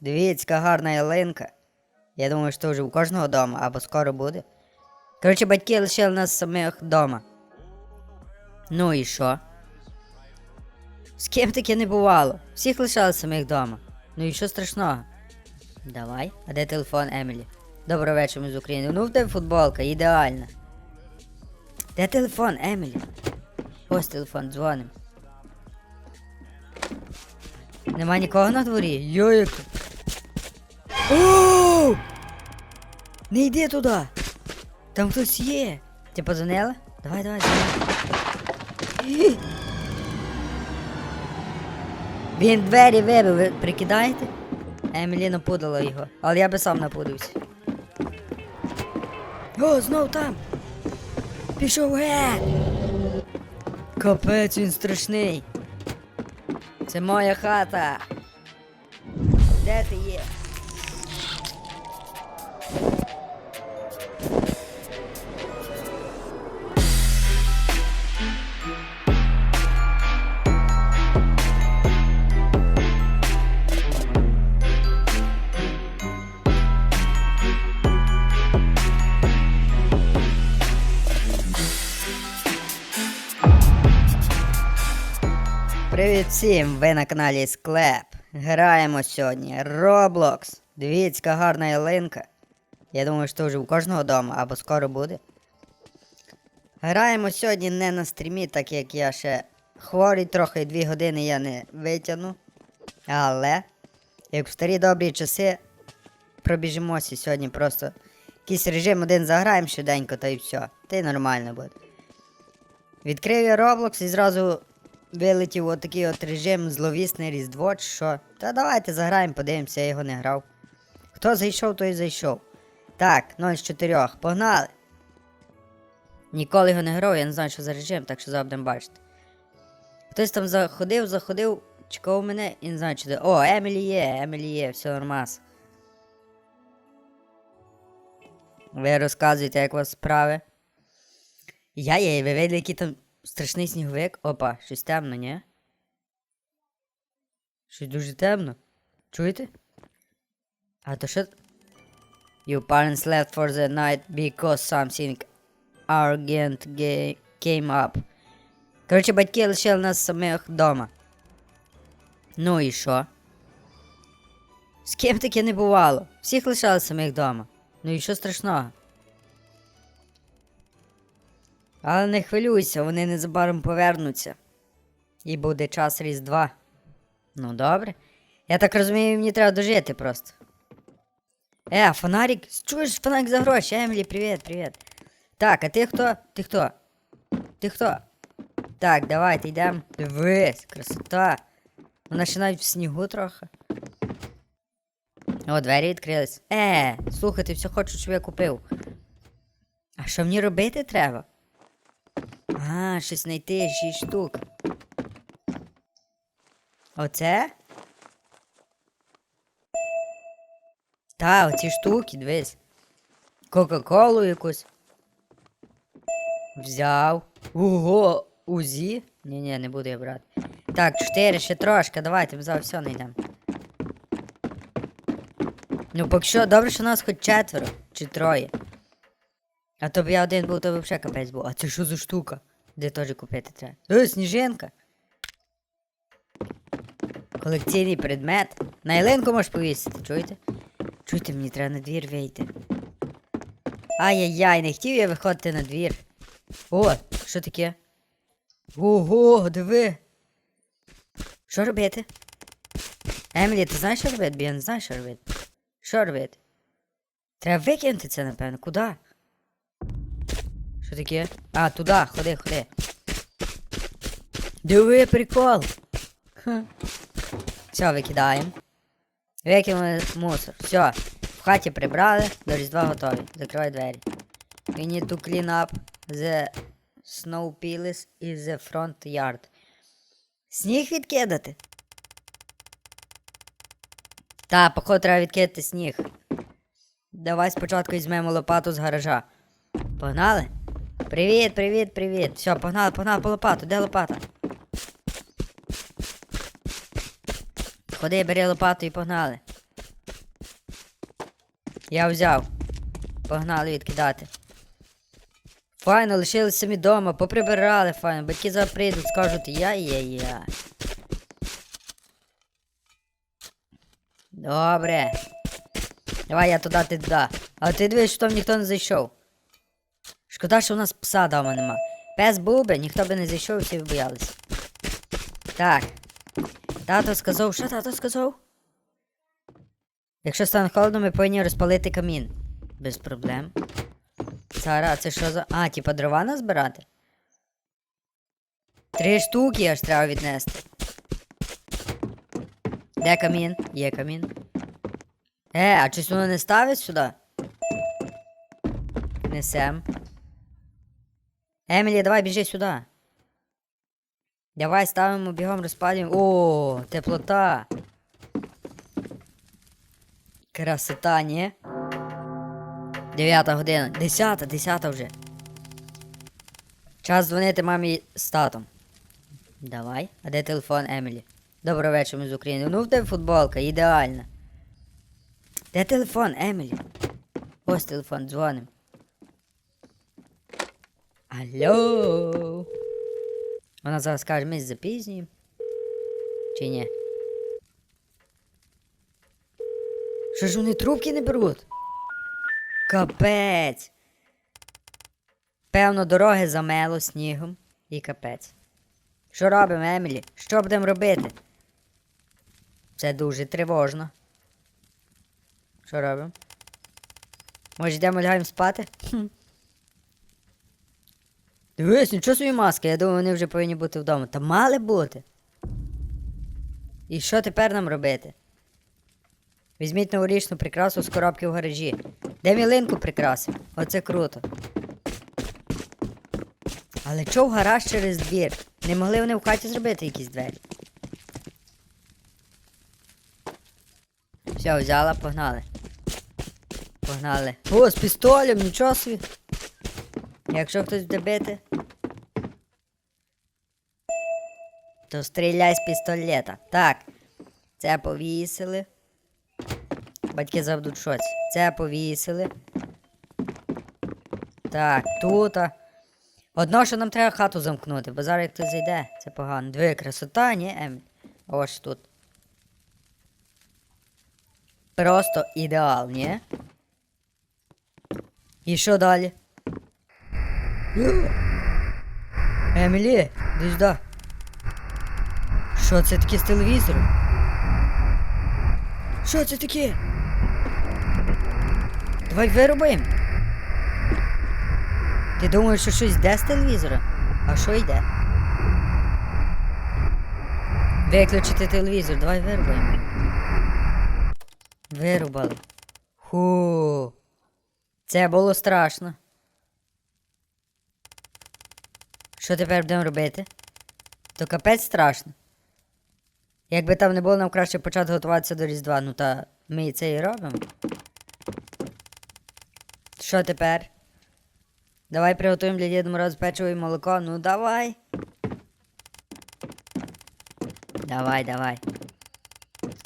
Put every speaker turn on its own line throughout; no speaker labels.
Дивіться, яка гарна ялинка. Я думаю, що вже у кожного вдома, або скоро буде. Коротше, батьки лишили нас самих вдома. Ну і що? З ким таке не бувало? Всіх лишали самих вдома. Ну і що страшного? Давай. А де телефон Емілі? Доброго вечора, ми з України. Ну в тебе футболка, ідеальна. Де телефон, Емілі? Ось телефон, дзвоним. Нема нікого на дворі? Йойку. Оу! Не йди туди! Там хтось є. Ти подзвонила? Давай, давай, дзвони. Він двері вибив, ви прикидаєте? Емілі напудила його, але я би сам напудився. О, знов там! Пішов геть! Капець він страшний. Це моя хата. Де ти є? Привіт всім! Ви на каналі Склеп. Граємо сьогодні Roblox. Дивіться, гарна ялинка. Я думаю, що вже у кожного вдома, або скоро буде. Граємо сьогодні не на стрімі, так як я ще хворий, трохи дві години я не витягну. Але, як в старі добрі часи, пробіжимося сьогодні просто. Якийсь режим один заграємо швиденько, та й все. Та й нормально буде. Відкрив я Roblox і зразу вилетів отакий от режим зловісне різдво, що. Та давайте заграємо, подивимося, я його не грав. Хто зайшов, той зайшов. Так, 0 з 4, погнали. Ніколи його не грав, я не знаю, що за режим, так що будемо бачити. Хтось там заходив, заходив, чекав мене і не знаю, чи де. О, Емілі є, Емілі є, все нормас. Ви розказуєте, як у вас справи. Я є, ви видели, який там страшний сніговик. Опа, щось темно, ні? Щось дуже темно. Чуєте? А то що? Your parents left for the night because something urgent came up. Коротше, батьки лишили нас самих вдома. Ну і що? З ким таке не бувало? Всіх лишали самих вдома. Ну і що страшного? Але не хвилюйся, вони незабаром повернуться. І буде час Різдва. Ну, добре. Я так розумію, мені треба дожити просто. Е, фонарик, чуєш фонарик за гроші, Емілі, привіт, привіт. Так, а ти хто? Ти хто? Ти хто? Так, давайте йдемо. Дивись, красота. Вона ще навіть в снігу трохи. О, двері відкрились. Е, слухай, ти все хочеш, щоб я купив. А що мені робити треба? А, щось знайти, 6 штук. Оце? Та, оці штуки, дивись. Кока-колу якусь. Взяв. Ого, УЗІ? Ні-ні, не буду я брати. Так, 4, ще трошки, давайте, ми зараз все знайдемо. Ну, поки що, добре, що нас хоч четверо чи троє. А то б я один був, то б взагалі капець був. А це що за штука? Де теж купити треба? Е, сніжинка. Колекційний предмет. На ялинку можеш повісити, чуєте? Чуєте, мені треба на двір вийти. Ай-яй-яй, не хотів я виходити на двір. О, що таке? Ого, диви. Що робити? Емілі, ти знаєш, що робити? Бо я не знаю, що робити. Що робити? Треба викинути це, напевно. Куди? Що таке? А, туди, ходи, ходи. Диви, прикол. Ха. Все, викидаємо. Викинули мусор. Все. В хаті прибрали, до Різдва готові. Закривай двері. We need to clean up the snow pillars in the front yard. Сніг відкидати? Та, походу, треба відкидати сніг. Давай спочатку візьмемо лопату з гаража. Погнали? Привіт, привіт, привіт. Все, погнали, погнали по лопату. Де лопата? Ходи, бери лопату і погнали. Я взяв. Погнали відкидати. Файно, лишились самі вдома, поприбирали файно. Батьки зараз прийдуть, скажуть я-я-я. Добре. Давай я туди, ти туди. А ти дивись, що там ніхто не зайшов. Шкода, що у нас пса вдома нема. Пес був би, ніхто би не зайшов, всі б боялися. Так. Тато сказав, що тато сказав? Якщо стане холодно, ми повинні розпалити камін. Без проблем. Сара, це що за. А, типа дрова назбирати? Три штуки аж треба віднести. Де камін? Є камін. Е, а щось воно не ставить сюди? Несем. Емілі, давай біжи сюди. Давай ставимо бігом розпалюємо. О, теплота. Красота, ні? Дев'ята година. Десята, десята вже. Час дзвонити мамі з татом. Давай. А де телефон Емілі? Доброго вечора, ми з України. Ну в тебе футболка, ідеальна. Де телефон, Емілі? Ось телефон, дзвоним. Алло. Вона зараз каже, ми запізнюємо. Чи ні? Що ж вони трубки не беруть? Капець. Певно, дороги замело снігом і капець. Що робимо, Емілі? Що будемо робити? Це дуже тривожно. Що робимо? Може йдемо лягаємо спати? Хм. Дивись, нічого собі маска, я думаю, вони вже повинні бути вдома. Та мали бути. І що тепер нам робити? Візьміть новорічну прикрасу з коробки в гаражі. Де мілинку прикрасив? Оце круто. Але чого в гараж через двір? Не могли вони в хаті зробити якісь двері? Все, взяла, погнали. Погнали. О, з пістолем, нічого собі. Якщо хтось буде бити, то стріляй з пістолета. Так. Це повісили. Батьки в шоці. Це повісили. Так, тут. Одно, що нам треба хату замкнути, бо зараз як хтось зайде, це погано. Диви, красота, ні, Еміль? Ось тут. Просто ідеал, ні? І що далі? Емілі, сюди. Що це таке з телевізором? Що це таке? Давай вирубаємо. Ти думаєш, що щось йде з телевізора? А що йде? Виключити телевізор, давай вирубаємо. Вирубали. Ху. Це було страшно. Що тепер будемо робити? То капець страшно. Якби там не було, нам краще почати готуватися до Різдва, ну та ми це і робимо. Що тепер? Давай приготуємо для Діда Мороза печиво і молоко. Ну давай. Давай, давай.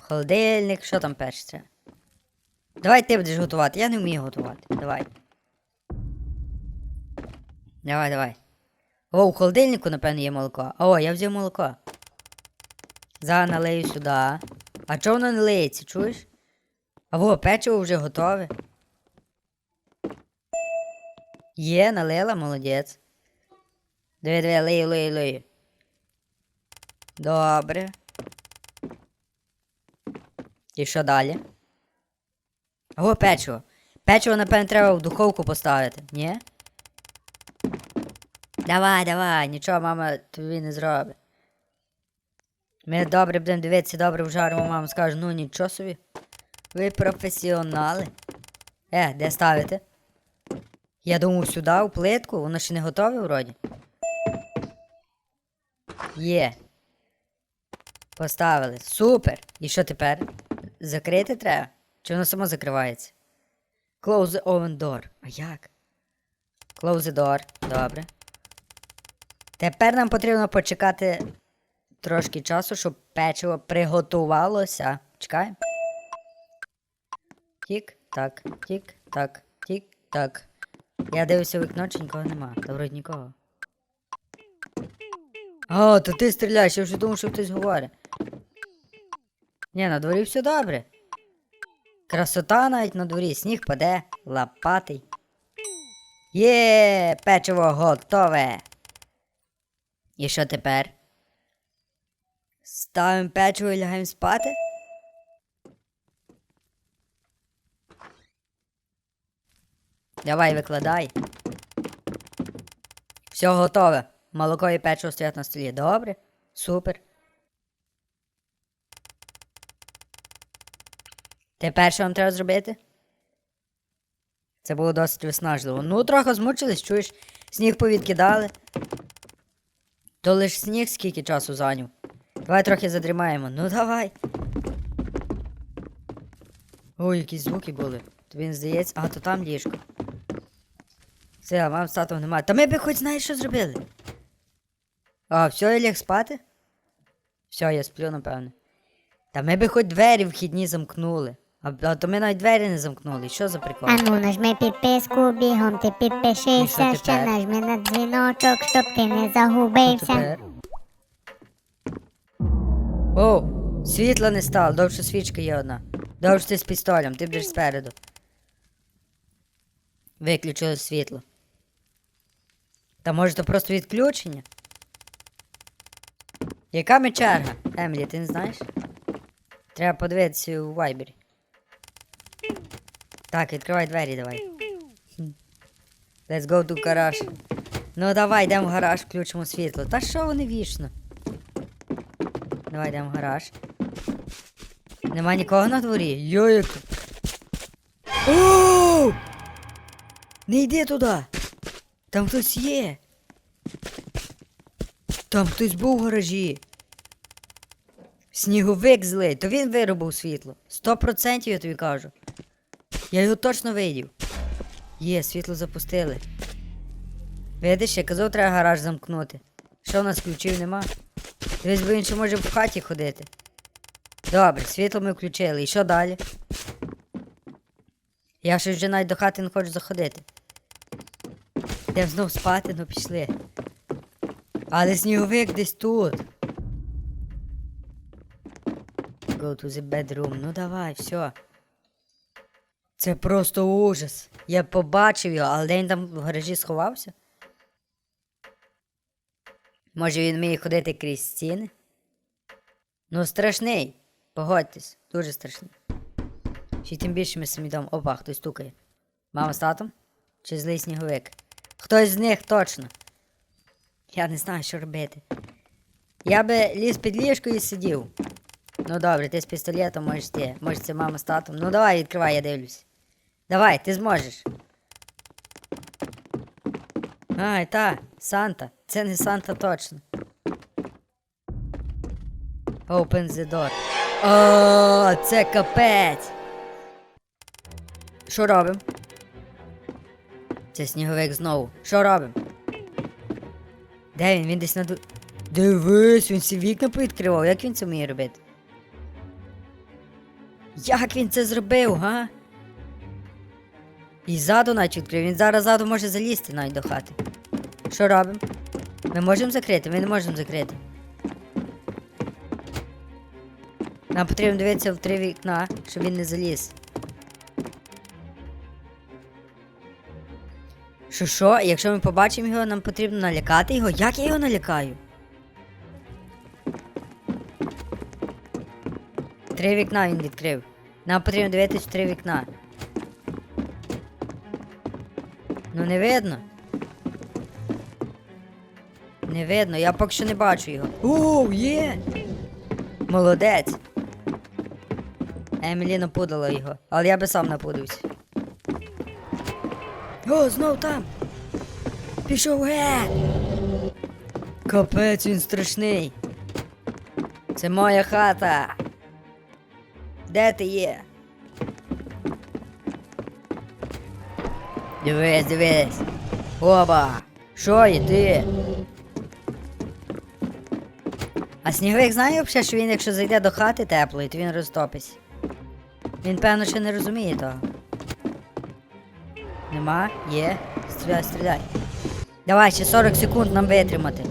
Холодильник, що там печеться? Давай ти будеш готувати, я не вмію готувати. Давай. Давай, давай. О, у холодильнику, напевно, є молоко. О, я взяв молоко. Зараз налию сюди. А чого воно не лиється, чуєш? А во, печиво вже готове. Є, налила, молодець. Диви, диви, лию, лию, лию. Добре. І що далі? О, печиво. Печиво, напевно, треба в духовку поставити, ні? Давай, давай, нічого, мама тобі не зробить. Ми добре будемо дивитися, добре вжаримо, мама скаже, ну нічого собі. Ви професіонали. Е, де ставите? Я думав сюди, у плитку, воно ще не готове вроді. Є. Поставили. Супер. І що тепер? Закрити треба? Чи воно само закривається? Close the oven door. А як? Close the door. Добре. Тепер нам потрібно почекати трошки часу, щоб печиво приготувалося. Чекаємо. Тік-так, тік-так, тік-так. Я дивився вікно, чи нікого нема. Та нікого. А, то ти стріляєш, я вже думав, що хтось говорить. Ні, на дворі все добре. Красота навіть на дворі, сніг паде, лопатий. Є, печиво готове. І що тепер? Ставимо печиво і лягаємо спати? Давай, викладай. Все готове. Молоко і печиво стоять на столі. Добре? Супер. Тепер що вам треба зробити? Це було досить виснажливо. Ну, трохи змучились, чуєш, сніг повідкидали. То лиш сніг скільки часу зайняв. Давай трохи задрімаємо. Ну давай. Ой, якісь звуки були. Тобі не здається, а то там ліжко. Все, мам татом немає. Та ми би хоч знаєш, що зробили. А, все, я ліг спати? Все, я сплю, напевно. Та ми би хоч двері вхідні замкнули. А, а то ми навіть двері не замкнули. Що за прикол?
Ану, нажми підписку, бігом ти
І що
підпишися, ще нажми на дзвіночок, щоб ти не загубився.
тепер? О, світла не стало, довше свічка є одна. Довше ти з пістолем, ти будеш спереду. Виключили світло. Та може то просто відключення? Яка ми черга? Емілі, ти не знаєш? Треба подивитися у вайбері. Так, відкривай двері давай. Let's go to гараж. Ну давай, йдемо в гараж, включимо світло. Та що вони вічно? Давай йдемо в гараж. Нема нікого на дворі. Йойк. Оу! Не йди туди. Там хтось є. Там хтось був в гаражі. Сніговик злий, то він виробив світло. Сто процентів я тобі кажу. Я його точно видів. Є, світло запустили. Видиш, я казав, треба гараж замкнути. Що в нас ключів нема? Дивись, бо він ще може в хаті ходити. Добре, світло ми включили. І що далі? Я ще вже навіть до хати не хочу заходити. Йдемо знов спати, ну пішли. Але сніговик десь тут. Go to the bedroom. Ну давай, все. Це просто ужас. Я побачив його, але де він там в гаражі сховався? Може він вміє ходити крізь стіни? Ну, страшний. Погодьтесь, дуже страшний. Ще тим більше ми самі дом. Опа, хтось стукає. Мама з татом? Чи злий сніговик? Хтось з них точно. Я не знаю, що робити. Я би ліз під ліжко і сидів. Ну добре, ти з пістолетом можеш ти. Може це мама з татом. Ну давай, відкривай, я дивлюсь. Давай, ти зможеш. Ай, та, Санта. Це не Санта точно. Open the door. О, це капець. Що робимо? Це сніговик знову. Що робимо? Де він? Він десь на ду... Дивись, він всі вікна повідкривав. Як він це вміє робити? Як він це зробив, га? І ззаду навіть відкрив. Він зараз ззаду може залізти навіть до хати. Що робимо? Ми можемо закрити, ми не можемо закрити. Нам потрібно дивитися в три вікна, щоб він не заліз. Що що? Якщо ми побачимо його, нам потрібно налякати його. Як я його налякаю? Три вікна він відкрив. Нам потрібно дивитися в три вікна. Ну не видно. Не видно, я поки що не бачу його. Оу, є! Молодець. Емілі напудила його, але я би сам напудився. О, знов там. Пішов геть. Капець він страшний. Це моя хата. Де ти є? Дивись, дивись. Оба. Що є ти? А сніговик знає взагалі, що він, якщо зайде до хати теплої, то він розтопиться. Він, певно, ще не розуміє того. Нема? Є. Стріляй, стріляй. Давай, ще 40 секунд нам витримати.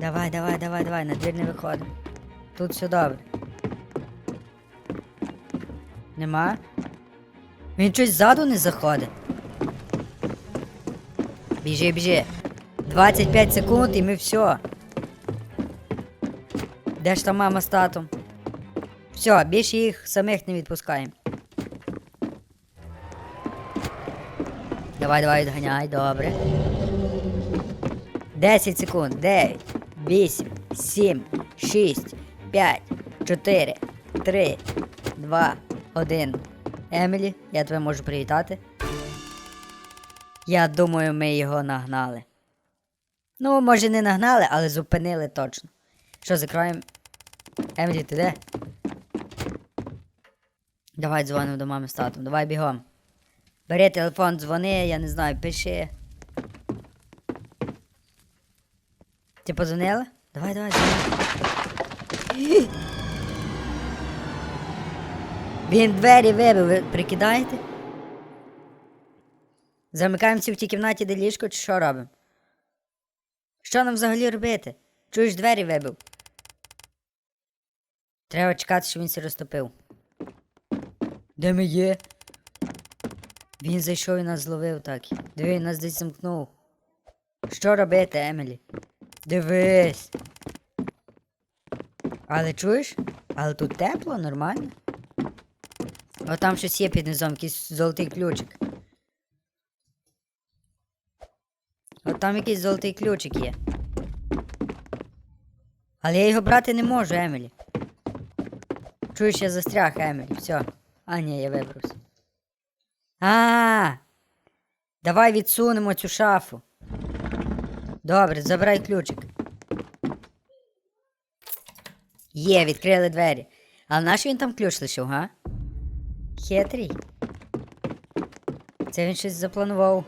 Давай, давай, давай, давай, на двір не виходимо. Тут все добре. Нема? Він щось ззаду не заходить. Біжи, біжи. 25 секунд і ми все. Де ж там мама з татом? Все, більше їх самих не відпускаємо. Давай, давай, відганяй, добре. 10 секунд. 9, 8, 7, 6, 5, 4, 3, 2, 1. Емілі, я тебе можу привітати. Я думаю, ми його нагнали. Ну, може, не нагнали, але зупинили точно. Що, закроємо? Емілі, ти де? Давай дзвонимо до мами з татом, давай бігом. Бери телефон, дзвони, я не знаю, пиши. Ти подзвонила? Давай, давай, дзвони. Він двері вибив, ви прикидаєте? Замикаємося в тій кімнаті, де ліжко, чи що робимо? Що нам взагалі робити? Чуєш, двері вибив. Треба чекати, щоб він се розтопив. Де ми є? Він зайшов і нас зловив так. Диви, нас десь замкнув. Що робити, Емілі? Дивись. Але чуєш? Але тут тепло, нормально. О, там щось є під низом, якийсь золотий ключик. От там якийсь золотий ключик є. Але я його брати не можу, Емілі. Чуєш, я застряг, Емілі, все. А, ні, я вибрався. А, давай відсунемо цю шафу. Добре, забирай ключик. Є, відкрили двері. Але наш він там ключ лишив, га? Хитрий. Це він щось запланував.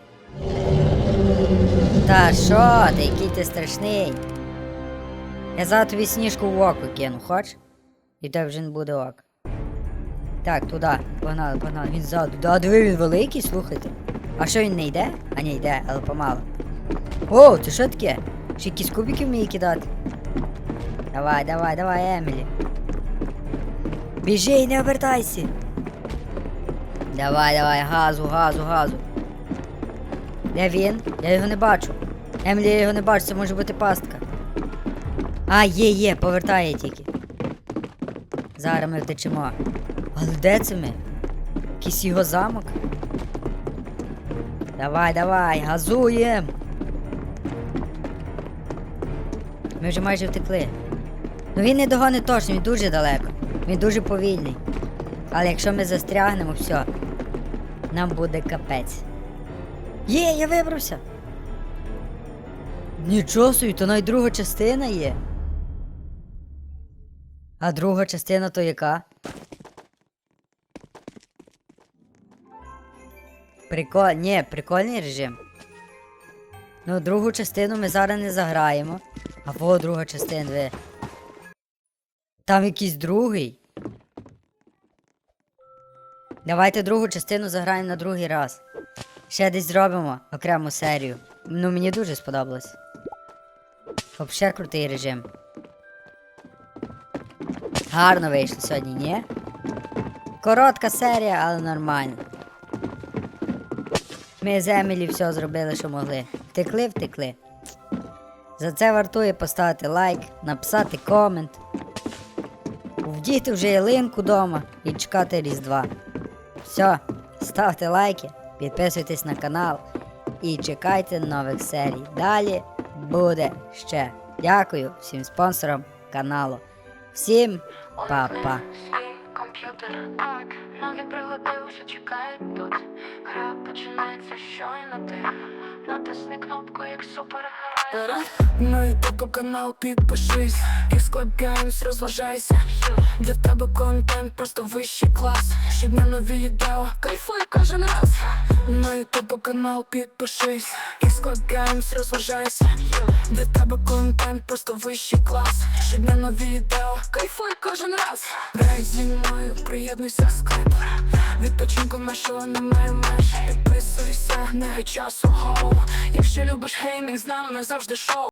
Та що ти, який ти страшний? Я зараз тобі сніжку в око кину, хоч? І тебе вже не буде ок. Так, туди, погнали, погнали. Він ззаду. Да, диви, він великий, слухайте. А що він не йде? А не йде, але помало. О, це що таке? Ще якісь кубики вміє кидати. Давай, давай, давай, Емілі. Біжи і не обертайся. Давай, давай, газу, газу, газу. Де він? Я його не бачу. Емілі, я його не бачу, це може бути пастка. А, є, є, повертає тільки. Зараз ми втечемо. Але де це ми? Якийсь його замок? Давай, давай, газуєм. Ми вже майже втекли. Ну він не догонить точно, він дуже далеко. Він дуже повільний. Але якщо ми застрягнемо, все, нам буде капець. Є, я вибрався. Нічого собі, то навіть друга частина є. А друга частина то яка? Прикол... Ні, прикольний режим. Ну, другу частину ми зараз не заграємо. А во друга частина, ви. Там якийсь другий. Давайте другу частину заграємо на другий раз. Ще десь зробимо окрему серію. Ну, мені дуже сподобалось. Взагалі крутий режим. Гарно вийшло сьогодні, ні? Коротка серія, але нормально. Ми з Емілі все зробили, що могли. Втекли, втекли. За це вартує поставити лайк, написати комент. Вдіти вже ялинку вдома і чекати Різдва. Все, ставте лайки, підписуйтесь на канал і чекайте нових серій. Далі буде ще. Дякую всім спонсорам каналу. Всім па-па.
Комп'ютер, так, ноги пригодився, чекає тут. Гра починається щойно ти. Натисни кнопку, як супергерой. Вперед
На ютуб канал підпишись. Кіскот Геймс, розважайся. Для тебе контент просто вищий клас. Щодня нові відео, кайфуй кожен раз. На ютуб канал підпишись. Кіскот Геймс, розважайся. Для тебе контент просто вищий клас. Щодня нові відео, кайфуй кожен раз. Грай зі мною, приєднуйся скайпер Відпочинку нашого немає меж. Підписуйся, не часу гоу Якщо любиш геймінг, з нами завжди шоу